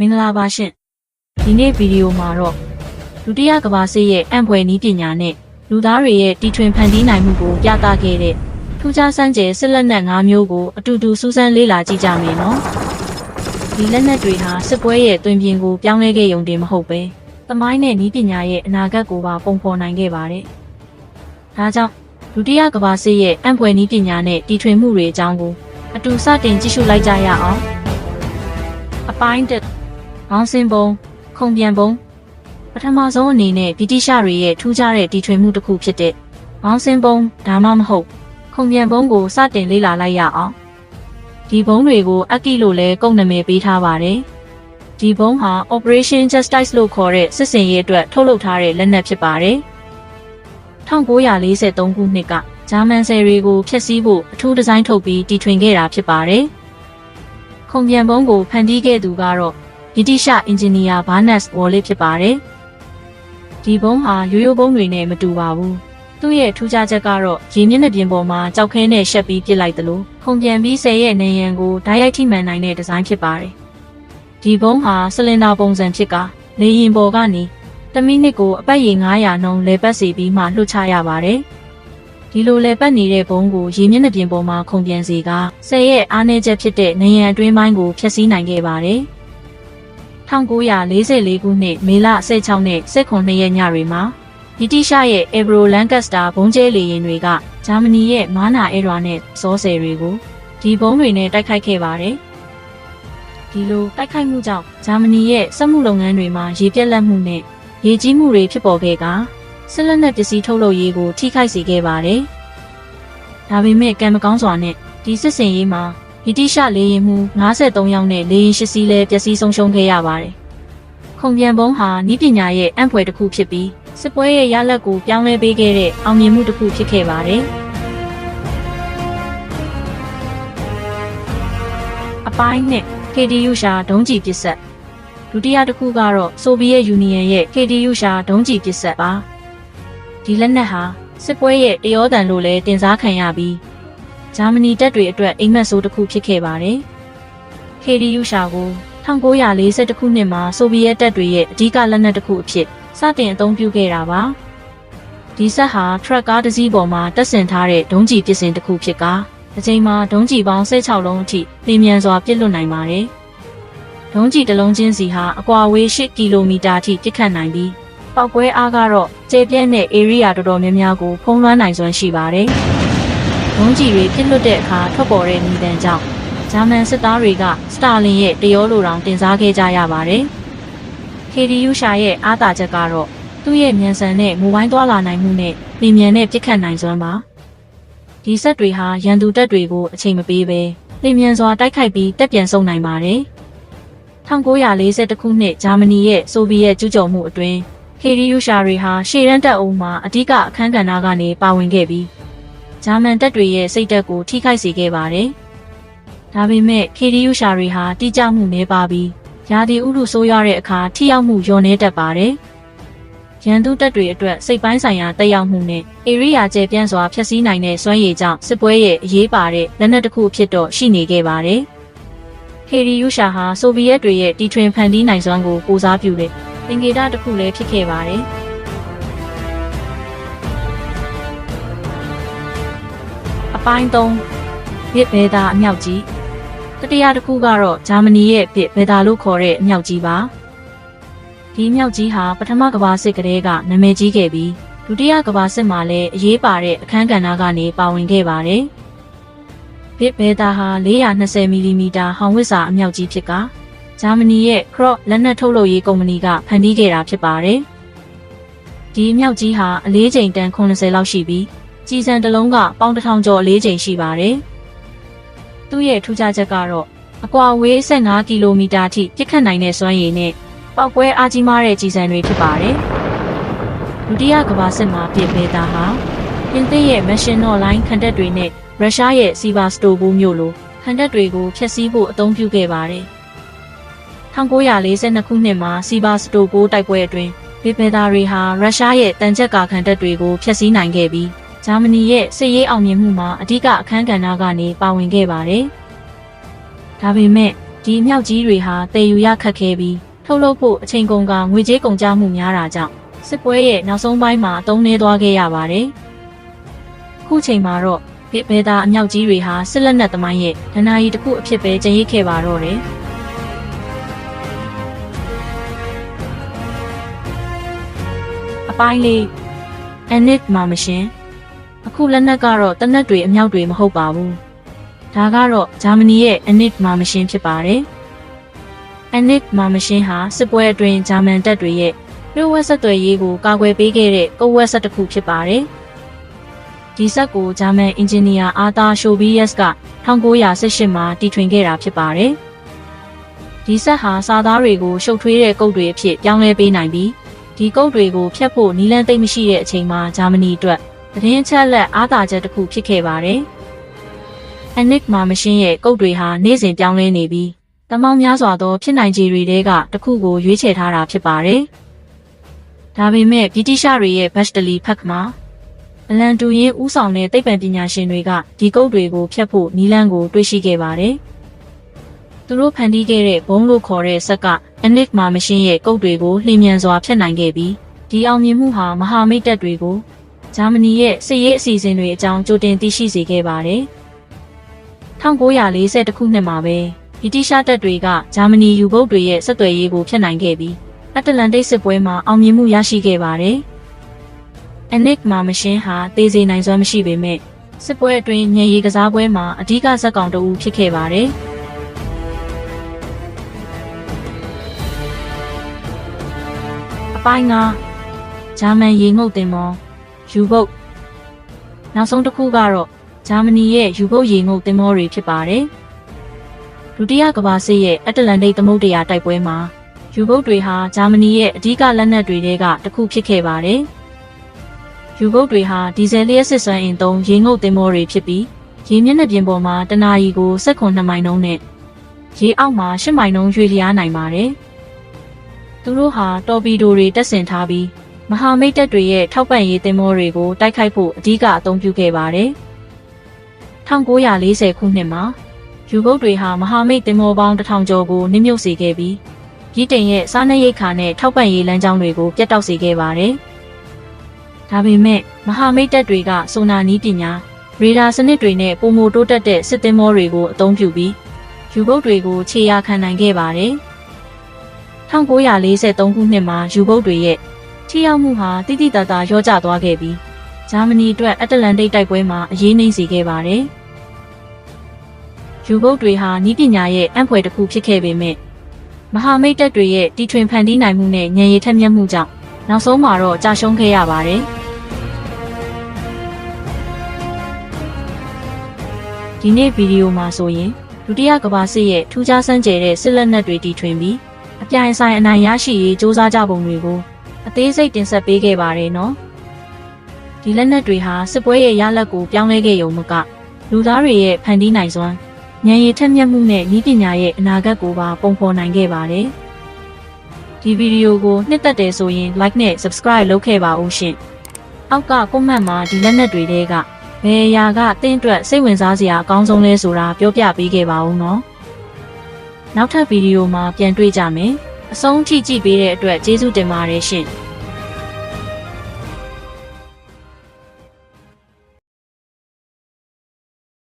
မင်္ဂလာပါရှင်ဒီနေ့ဗီဒီယိုမှာတော့ဒုတိယကမ္ဘာစစ်ရဲ့အံဖွယ်နည်းပညာနဲ့လူသားတွေရဲ့တီထွင်ဖန်တီးနိုင်မှုကိုပြသခဲ့တဲ့ထူးခြားစမ်းကြယ်စစ်လက်နက်၅မျိုးကိုအတူတူစူးစမ်းလေ့လာကြည့်ကြမယ်နော်ဒီလက်နက်တွေဟာစစ်ပွဲရဲ့တွင်ပြင်ကိုပြောင်းလဲခဲ့ရုံတင်မဟုတ်ပဲသမိုင်းနဲ့နည်းပညာရဲ့အနာဂတ်ကိုပါပုံဖော်နိုင်ခဲ့ပါတယ်ဒါကြောင့်ဒုတိယကမ္ဘာစစ်ရဲ့အံဖွယ်နည်းပညာနဲ့တီထွင်မှုတွေအကြောင်းကိုအတူစတင်ကြည့်ရှုလိုက်ကြရအောင်အပိုင်းတစ် ဘောင်းစင်ပုံခုံပြန်ပုံပထမဆုံးအနေနဲ့ဗြိတိရှတွေရဲ့ထူးခြားတဲ့တီထွင်မှုတစ်ခုဖြစ်တဲ့ဘောင်းစင်ပုံဒါမှမဟုတ် ခုံပြန်ပုံကိုစတင်လေ့လာလိုက်ရအောင်ဒီဘုံတွေကိုအကီလို့လဲကုတ်နာမည်ပေးထားပါတယ်ဒီဘုံဟာ Operation Justice လို့ခေါ်တဲ့စစ်စင်ရေးအတွက်ထုတ်လုပ်ထားတဲ့လက်နက်ဖြစ်ပါတယ်1943ခုနှစ်ကဂျာမန်ဆယ်တွေကိုဖျက်ဆီးဖို့အထူးဒီဇိုင်းထုတ်ပြီးတီထွင်ခဲ့တာဖြစ်ပါတယ်ခုံပြန်ပုံကိုဖန်တီးခဲ့သူကတော့ ဗြိတိရှအင်ဂျင်နီယာဘာနက်စ်ဝေါ်လေးဖြစ်ပါတယ်။ဒီဘုံဟာရိုးရိုးဘုံတွေနဲ့မတူပါဘူး။သူ့ရဲ့ထူးခြားချက်ကတော့ရေမျက်နှာပြင်ပေါ်မှာကြောက်ခဲနဲ့ရှက်ပြီးပစ်လိုက်သလိုခုန်ပြန်ပြီးဆယ်ရဲ့နေရန်ကိုဓာတ်ရိုက်ထိမှန်နိုင်တဲ့ဒီဇိုင်းဖြစ်ပါတယ်။ဒီဘုံဟာဆလင်ဒါပုံစံဖြစ်ကလေရင်ပေါ်ကနေတစ်မိနစ်ကိုအပတ်ရေ900နှုန်းလေပတ်စီပြီးမှလွှတ်ချရပါတယ်။ဒီလိုလေပတ်နေတဲ့ဘုံကိုရေမျက်နှာပြင်ပေါ်မှာခုန်ပြန်စေကဆယ်ရဲ့အားနည်းချက်ဖြစ်တဲ့နေရန်အတွင်းပိုင်းကိုဖျက်ဆီးနိုင်ခဲ့ပါတယ်။ 1944ခုနှစ်မေလ16နဲ့19ရက်ညတွေမှာဗြိတိရှရဲ့ Ebro Lancaster ဘုံကျဲလေယာဉ်တွေကဂျာမနီရဲ့မာနာအဲရွာနဲ့စောဆယ်တွေကိုဒီဘုံတွေနဲ့တိုက်ခိုက်ခဲ့ပါတယ်။ဒီလိုတိုက်ခိုက်မှုကြောင့်ဂျာမနီရဲ့စက်မှုလုပ်ငန်းတွေမှာရေပြက်လက်မှုနဲ့ရေကြီးမှုတွေဖြစ်ပေါ်ခဲ့ကစစ်လက်နက်ပစ္စည်းထုတ်လုပ်ရေးကိုထိခိုက်စေခဲ့ပါတယ်။ဒါပေမဲ့ကံမကောင်းစွာနဲ့ဒီစစ်စင်ရေးမှာ ဗြိတိရှလေယာဉ်မှု53ယောက်နဲ့လေယာဉ်၈စီးလည်းပျက်စီးဆုံးရှုံးခဲ့ရပါတယ်။ခုံပြန်ပုံးဟာဤပညာရဲ့အံဖွယ်တစ်ခုဖြစ်ပြီးစစ်ပွဲရဲ့ရလဒ်ကိုပြောင်းလဲပေးခဲ့တဲ့အောင်မြင်မှုတစ်ခုဖြစ်ခဲ့ပါတယ်။အပိုင်းနဲ့ KDU ရှာဒုံးကျည်ပစ်ဆက်ဒုတိယတစ်ခုကတော့ဆိုဗီယက်ယူနီယံရဲ့ KDU ရှာဒုံးကျည်ပစ်ဆက်ပါဒီလက်နက်ဟာစစ်ပွဲရဲ့တရောတန်လို့လည်းတင်စားခံရပြီး ဂျာမနီတပ်တွေအတွက်အိမ်မက်ဆိုးတစ်ခုဖြစ်ခဲ့ပါတယ်။ KDU ရှာကို1940ခုနှစ်မှာဆိုဗီယက်တပ်တွေရဲ့အဓိကလက်နက်တစ်ခုအဖြစ်စတင်အသုံးပြုခဲ့တာပါ။ဒီဆက်ဟာထရက်ကားတစ်စီးပေါ်မှာတပ်ဆင်ထားတဲ့ဒုံးကျည်ပစ်စင်တစ်ခုဖြစ်ကာအချိန်မှာဒုံးကျည်ပေါင်း16လုံးအထိလင်းမြန်စွာပစ်လွတ်နိုင်ပါတယ်။ဒုံးကျည်တစ်လုံးချင်းစီဟာအကွာအဝေး8ကီလိုမီတာအထိပစ်ခတ်နိုင်ပြီးပောက်ကွဲအားကတော့ကျေပြန့်တဲ့ area တော်တော်များများကိုဖုံးလွှမ်းနိုင်စွမ်းရှိပါတယ်။ ဘုံကြီးတွေပြစ်လွတ်တဲ့အခါထွက်ပေါ်တဲ့ညီတန်ကြောင့်ဂျာမန်စစ်သားတွေကစတာလင်ရဲ့တရောလိုတောင်တင်စားခဲ့ကြရပါတယ်။ KDU ရှာရဲ့အားသာချက်ကတော့သူ့ရဲ့မြန်ဆန်တဲ့မိုဘိုင်းသွားလာနိုင်မှုနဲ့လင်မြန်တဲ့ပြစ်ခတ်နိုင်စွမ်းပါ။ဒီဆက်တွေဟာရန်သူတပ်တွေကိုအချိန်မပေးဘဲလင်မြန်စွာတိုက်ခိုက်ပြီးတက်ပြန်ဆုတ်နိုင်ပါတယ်။1940ခုနှစ်ဂျာမနီရဲ့ဆိုဗီယက်ကျူးကျော်မှုအတွင်း KDU ရှာတွေဟာရှေ့ရန်တပ်အုပ်မှာအ धिक အခန်းကဏ္ဍကနေပါဝင်ခဲ့ပြီး ဂျာမန်တပ်တွေရဲ့စိတ်သက်ကိုထိခိုက်စေခဲ့ပါတယ်။ဒါပေမဲ့ KDU ရှာတွေဟာတိကျမှုနည်းပါပြီးရာသီဥတုဆိုးရွားတဲ့အခါထိရောက်မှုလျော့နည်းတတ်ပါတယ်။ရန်သူတပ်တွေအတွက်စိတ်ပိုင်းဆိုင်ရာတက်ရောက်မှုနဲ့ဧရိယာကျယ်ပြန့်စွာဖျက်ဆီးနိုင်တဲ့စွမ်းရည်ကြောင့်စစ်ပွဲရဲ့အရေးပါတဲ့လက်နက်တစ်ခုအဖြစ်တော့ရှိနေခဲ့ပါတယ်။ KDU ရှာဟာဆိုဗီယက်တွေရဲ့တီထွင်ဖန်တီးနိုင်စွမ်းကိုကိုစားပြုတဲ့သင်္ကေတတစ်ခုလည်းဖြစ်ခဲ့ပါတယ်။ အပိုင်း3ဘစ်ဘဲတာအမြောက်ကြီးတတိယတစ်ခုကတော့ဂျာမနီရဲ့ဘစ်ဘဲတာလို့ခေါ်တဲ့အမြောက်ကြီးပါဒီအမြောက်ကြီးဟာပထမကမ္ဘာစစ်ကတည်းကနာမည်ကြီးခဲ့ပြီးဒုတိယကမ္ဘာစစ်မှာလည်းအရေးပါတဲ့အခန်းကဏ္ဍကနေပါဝင်ခဲ့ပါတယ်ဘစ်ဘဲတာဟာ420မီလီမီတာဟောင်ဝစ်စာအမြောက်ကြီးဖြစ်ကဂျာမနီရဲ့ Krog လက်နက်ထုတ်လုပ်ရေးကုမ္ပဏီကဖန်တီးခဲ့တာဖြစ်ပါတယ်ဒီအမြောက်ကြီးဟာအလေးချိန်တန်80လောက်ရှိပြီး ကြည်စံတစ်လုံးကပေါင်းတစ်ထောင်ကျော်လေးချိန်ရှိပါတယ်။သူ့ရဲ့ထူးခြားချက်ကတော့အကွာဝေး15ကီလိုမီတာထိပြစ်ခတ်နိုင်တဲ့စွမ်းရည်နဲ့ပောက်ကွဲအားကြီးမားတဲ့ကြည်စံတွေဖြစ်ပါတယ်။ဒုတိယကမ္ဘာစစ်မှာပြစ်ပေးတာဟာပြင်သစ်ရဲ့ Maginot Line ခံတပ်တွေနဲ့ရုရှားရဲ့ Sevastopol မြို့လိုခံတပ်တွေကိုဖျက်ဆီးဖို့အသုံးပြုခဲ့ပါတယ်။1942ခုနှစ်မှာ Sevastopol တိုက်ပွဲအတွင်းဗီပယ်တာတွေဟာရုရှားရဲ့တန်ချက်ကာခံတပ်တွေကိုဖျက်ဆီးနိုင်ခဲ့ပြီး ဂျာမနီရဲ့စစ်ရေးအောင်မြင်မှုမှာအဓိကအခန်းကဏ္ဍကနေပါဝင်ခဲ့ပါတယ်။ဒါပေမဲ့ဒီအမြောက်ကြီးတွေဟာတည်ယူရခက်ခဲပြီးထုတ်လုပ်ဖို့အချိန်ကုန်ကငွေကြေးကုန်ကျမှုများတာကြောင့်စစ်ပွဲရဲ့နောက်ဆုံးပိုင်းမှာအသုံးနှဲသွားခဲ့ရပါတယ်။ခုချိန်မှာတော့ဗစ်ဘဲသားအမြောက်ကြီးတွေဟာစစ်လက်နက်သမိုင်းရဲ့ဒဏ္ဍာရီတစ်ခုအဖြစ်ပဲကျန်ရစ်ခဲ့ပါတော့တယ်။အပိုင်းလေးအနစ်မာမရှင် အခုလက်နက်ကတော့တနက်တွေအမြောက်တွေမဟုတ်ပါဘူး။ဒါကတော့ဂျာမနီရဲ့အနစ်မာမရှင်ဖြစ်ပါတယ်။အနစ်မာမရှင်ဟာစစ်ပွဲအတွင်းဂျာမန်တပ်တွေရဲ့လျှို့ဝှက်ဆက်သွယ်ရေးကိုကာကွယ်ပေးခဲ့တဲ့ကုတ်ဝက်ဆက်တစ်ခုဖြစ်ပါတယ်။ဒီဆက်ကိုဂျာမန်အင်ဂျင်နီယာအာသာရှိုဘီယက်စ်က1918မှာတီထွင်ခဲ့တာဖြစ်ပါတယ်။ဒီဆက်ဟာစာသားတွေကိုရှုပ်ထွေးတဲ့ကုတ်တွေအဖြစ်ပြောင်းလဲပေးနိုင်ပြီးဒီကုတ်တွေကိုဖျက်ဖို့နီလန်းသိမ့်မရှိတဲ့အချိန်မှာဂျာမနီအတွက် သတင်းချက်လက်အားသာချက်တစ်ခုဖြစ်ခဲ့ပါတယ်။အနစ်မာမရှင်းရဲ့ကုတ်တွေဟာနေ့စဉ်ပြောင်းလဲနေပြီးတမောင်းများစွာသောဖြစ်နိုင်ခြေတွေတဲကတစ်ခုကိုရွေးချယ်ထားတာဖြစ်ပါတယ်။ဒါပေမဲ့ဗြိတိရှတွေရဲ့ဘတ်စတလီဖက်မှာအလန်တူရင်ဥဆောင်တဲ့သိပ္ပံပညာရှင်တွေကဒီကုတ်တွေကိုဖျက်ဖို့နီလန်းကိုတွေးရှိခဲ့ပါတယ်။သူတို့ဖန်တီးခဲ့တဲ့ဘုံလို့ခေါ်တဲ့ဆက်ကအနစ်မာမရှင်းရဲ့ကုတ်တွေကိုလှည့်မြန်စွာဖျက်နိုင်ခဲ့ပြီးဒီအောင်မြင်မှုဟာမဟာမိတ်တပ်တွေကို ဂျာမနီရဲ့စစ်ရေးအစီအစဉ်တွေအကြောင်းကြိုတင်သိရှိစေခဲ့ပါတယ်။1940ခုနှစ်မှာပဲဗြိတိရှတပ်တွေကဂျာမနီယူဘုတ်တွေရဲ့ဆက်သွယ်ရေးကိုဖျက်နိုင်ခဲ့ပြီးအတ္တလန်တိတ်စစ်ပွဲမှာအောင်မြင်မှုရရှိခဲ့ပါတယ်။အနစ်မာမရှင်းဟာသေစေနိုင်စွမ်းမရှိပေမဲ့စစ်ပွဲအတွင်းညရီကစားပွဲမှာအဓိကဇက်ကောင်တအူဖြစ်ခဲ့ပါတယ်။အပိုင်းကဂျာမန်ရေငုတ်တင်မော ယူဘုတ်နောက်ဆုံးတစ်ခုကတော့ဂျာမနီရဲ့ယူဘုတ်ရေငုတ်တင်မောတွေဖြစ်ပါတယ်။ဒုတိယကမ္ဘာစစ်ရဲ့အတ္တလန်တိတ်သမုဒ္ဒရာတိုက်ပွဲမှာယူဘုတ်တွေဟာဂျာမနီရဲ့အဓိကလက်နက်တွေထဲကတစ်ခုဖြစ်ခဲ့ပါတယ်။ယူဘုတ်တွေဟာဒီဇယ်လျှက်စစ်စွမ်းအင်သုံးရေငုတ်တင်မောတွေဖြစ်ပြီးရေမျက်နှာပြင်ပေါ်မှာတနာရီကို16မိုင်နှုန်းနဲ့ရေအောက်မှာ10မိုင်နှုန်းရွေ့လျားနိုင်ပါတယ်။သူတို့ဟာတော်ပီဒိုတွေတက်ဆင်ထားပြီး မဟာမိတ်တပ်တွေရဲ့ထောက်ပံ့ရေးသင်္ဘောတွေကိုတိုက်ခိုက်ဖို့အဓိကအသုံးပြုခဲ့ပါတယ်။1940ခုနှစ်မှာယူဘုတ်တွေဟာမဟာမိတ်သင်္ဘောပေါင်းတစ်ထောင်ကျော်ကိုနစ်မြုပ်စေခဲ့ပြီးပြည်တင်ရဲ့စားနပ်ရိက္ခာနဲ့ထောက်ပံ့ရေးလမ်းကြောင်းတွေကိုပြတ်တောက်စေခဲ့ပါတယ်။ဒါပေမဲ့မဟာမိတ်တပ်တွေကဆိုနာနီးပညာရေဒါစနစ်တွေနဲ့ပုံမတိုးတက်တဲ့စစ်သင်္ဘောတွေကိုအသုံးပြုပြီးယူဘုတ်တွေကိုခြေရာခံနိုင်ခဲ့ပါတယ်။1943ခုနှစ်မှာယူဘုတ်တွေရဲ့ ထိရောက်မှုဟာတိတိတတ်တာရောကျသွားခဲ့ပြီးဂျာမနီအတွက်အတ္တလန်တိတ်တိုက်ပွဲမှာအရေးနှိမ့်စေခဲ့ပါတယ်။ယူဘုတ်တွေဟာနီးပညာရဲ့အံ့ဖွယ်တစ်ခုဖြစ်ခဲ့ပေမဲ့မဟာမိတ်တပ်တွေရဲ့တီထွင်ဖန်တီးနိုင်မှုနဲ့ဉာဏ်ရည်ထက်မြက်မှုကြောင့်နောက်ဆုံးမှာတော့ကြာရှုံးခဲ့ရပါတယ်။ဒီနေ့ဗီဒီယိုမှာဆိုရင်ဒုတိယကမ္ဘာစစ်ရဲ့ထူးခြားဆန်းကျယ်တဲ့စစ်လက်နက်တွေတီထွင်ပြီးအပြိုင်ဆိုင်အနိုင်ရရှိရေးစ조사ကြပုံတွေကို အသေးစိတ်တင်ဆက်ပေးခဲ့ပါတယ်နော်ဒီလက်နက်တွေဟာစစ်ပွဲရဲ့ရလဒ်ကိုပြောင်းလဲခဲ့ရုံမကလူသားတွေရဲ့ဖန်တီးနိုင်စွမ်းဉာဏ်ရည်ထက်မြက်မှုနဲ့ဤပညာရဲ့အနာဂတ်ကိုပါပုံဖော်နိုင်ခဲ့ပါတယ်ဒီဗီဒီယိုကိုနှစ်သက်တယ်ဆိုရင် like နဲ့ subscribe လုပ်ခဲ့ပါဦးရှင်အောက်က comment မှာဒီလက်နက်တွေတဲကဘယ်အရာကတင်းအတွက်စိတ်ဝင်စားစရာအကောင်းဆုံးလဲဆိုတာပြောပြပေးခဲ့ပါဦးနော်နောက်ထပ်ဗီဒီယိုမှာပြန်တွေ့ကြမယ် အဆုံးထိကြည့်ပေးတဲ့အတွက်ကျေးဇူးတင်ပါတယ်ရှင်။